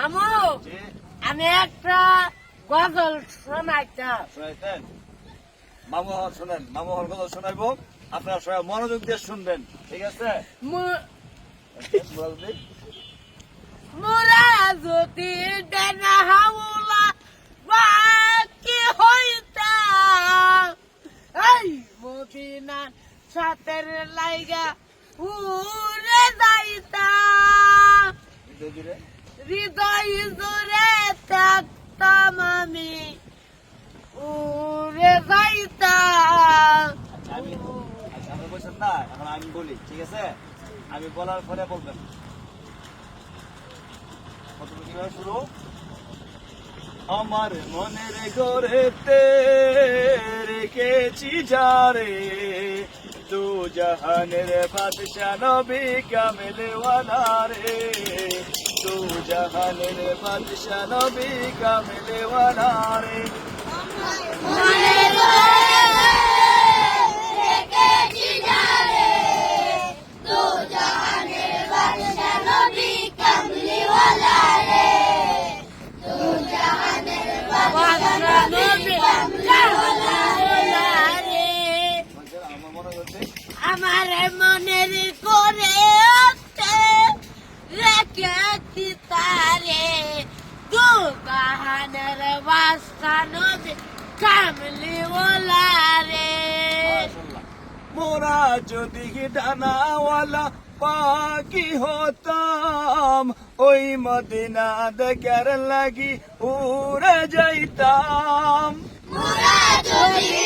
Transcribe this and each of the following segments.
মামু আমি একটা গজল শোনাইতাম। মামু হন শোনেন মামু হন কথা শোনাইবো। আপনারা সবাই মনোযোগ দিয়ে শুনবেন ঠিক আছে? মোরা যদি দেনা হাউলা বাকি হইতাম। এই মদিনার সাথের লাইগা উড়ে ধীরে। হৃদয় জুড়ে থাকতাম আমি। উড়ে যাইতাম। আচ্ছা আমি আচ্ছা বলছেন না এখন আমি বলি, ঠিক আছে? আমি বলার পরে বলবেন। প্রথমে কীভাবে শুরু? আমার মনের ঘরেতে রেখেছি যারে তু জাহানের বাদশা নবী কামেলওয়ালা রে জাহানের বাদশা নবী আমার মনে মনের করে রেখেছি তারে দু কাহানের বাস্তা নদী কামলি ওলা রে। মোরা যদি ডানাওয়ালা পাখি হতাম ওই মদিনা দেখার লাগি উড়ে যাইতাম হৃদয়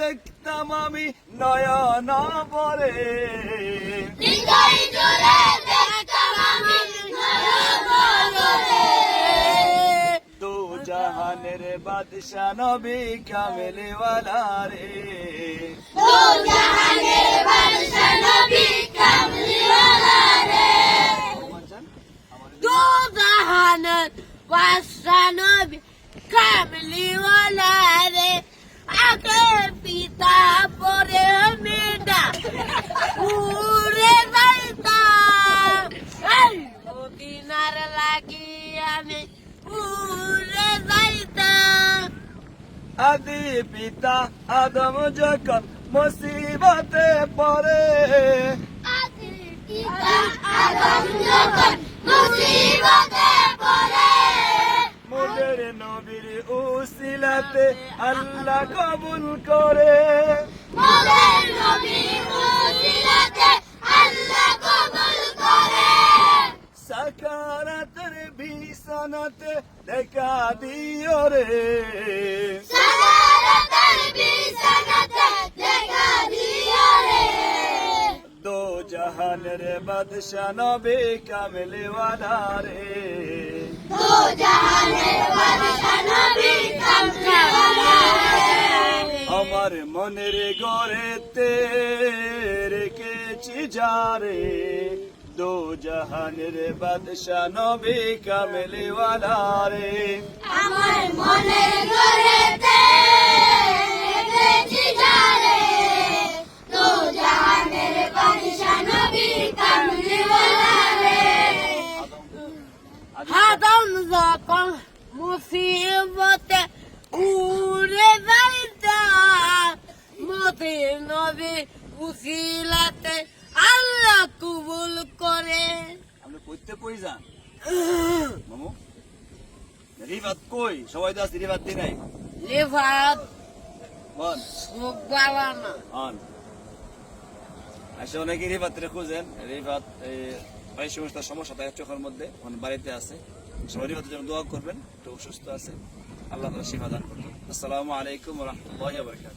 দেখতাম আমি নয়ন পরে দু জাহানের বাদশা নবী কামেলওয়ালা রে। দু জাহানের বাস্তা নবী কামলি ওলা রে। আগে পিতা পরে মেডা উড়ে যাইতাম মদিনার লাগি আমি উড়ে যাইতাম আদি পিতা আদম যখন মুসিবতে পড়ে। মোদের নবীর উসিলাতে আল্লাহ কবুল করে। সাকারাতের বিছানাতে দেখা দিও রে। দো জাহানের বাদশা নবী কামেলওয়ালা রে। আমার মনের গড়েতে রেখেছি যারে দো জাহানের বাদশা নবী কামেলওয়ালা রে আমার মনের ঘরেতে যখন মুসিবতে উড়ে যাইতাম মতে নবী উসিলাতে আল্লাহ কবুল করে আপনি কইতে কই যান মামু রিবাত কই সবাই তো আছে রিবাত দি নাই লিভাত বল সুখ বালানা অন আসলে অনেকে খুঁজেন রিবাত এই সমস্ত সমস্যা থাকে চোখের মধ্যে মানে বাড়িতে আছে। হতে জন্য দোয়া করবেন একটু অসুস্থ আছে, আল্লাহ তালা শিফা দান করবেন আসসালামু আলাইকুম রহমতুল্লাহ বরকাত